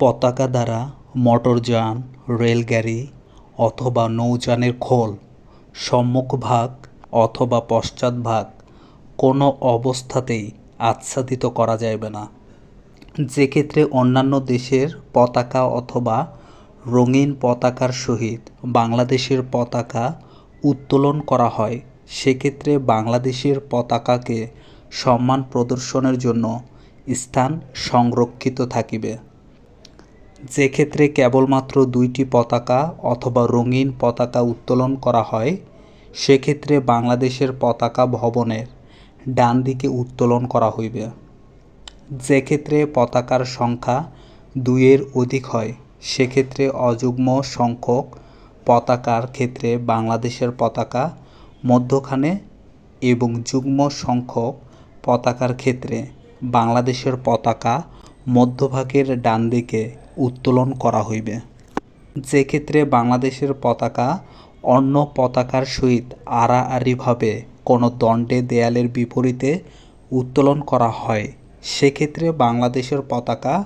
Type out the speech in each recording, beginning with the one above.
পতাকা দ্বারা মোটরযান রেলগাড়ি অথবা নৌযানের খোল সম্মুখভাগ অথবা পশ্চাৎভাগ কোনো অবস্থাতেই আচ্ছাদিত করা যাইবে না। যেক্ষেত্রে অন্যান্য দেশের পতাকা অথবা রঙিন পতাকার সহিত বাংলাদেশের পতাকা উত্তোলন করা হয়, সেক্ষেত্রে বাংলাদেশের পতাকাকে সম্মান প্রদর্শনের জন্য স্থান সংরক্ষিত থাকিবে। যেক্ষেত্রে কেবলমাত্র দুইটি পতাকা অথবা রঙিন পতাকা উত্তোলন করা হয়, সেক্ষেত্রে বাংলাদেশের পতাকা ভবনের ডান দিকে উত্তোলন করা হইবে। যেক্ষেত্রে পতাকার সংখ্যা দুইয়ের অধিক হয়, সেক্ষেত্রে অযুগ্ম সংখ্যক পতাকার ক্ষেত্রে বাংলাদেশের পতাকা মধ্যখানে এবং যুগ্ম সংখ্যক পতাকার ক্ষেত্রে বাংলাদেশের পতাকা মধ্যভাগের ডান দিকে উত্তোলন করা হইবে। যেক্ষেত্রে বাংলাদেশের পতাকা অন্য পতাকার সহিত আড়াআড়িভাবে কোনো দণ্ডে দেয়ালের বিপরীতে উত্তোলন করা হয় সেক্ষেত্রে বাংলাদেশের পতাকা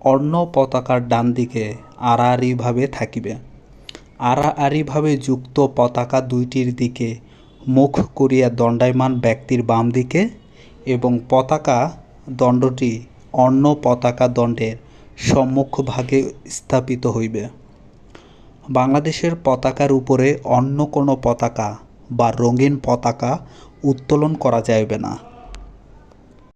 অন্য পতাকার ডান দিকে আড়াআড়িভাবে থাকিবে। আড়াআড়িভাবে যুক্ত পতাকা দুইটির দিকে মুখ করিয়া দণ্ডায়মান ব্যক্তির বাম দিকে এবং পতাকা দণ্ডটি অন্য পতাকা দণ্ডের সম্মুখভাগে স্থাপিত হইবে। বাংলাদেশের পতাকার উপরে অন্য কোনো পতাকা বা রঙিন পতাকা উত্তোলন করা যাইবে না।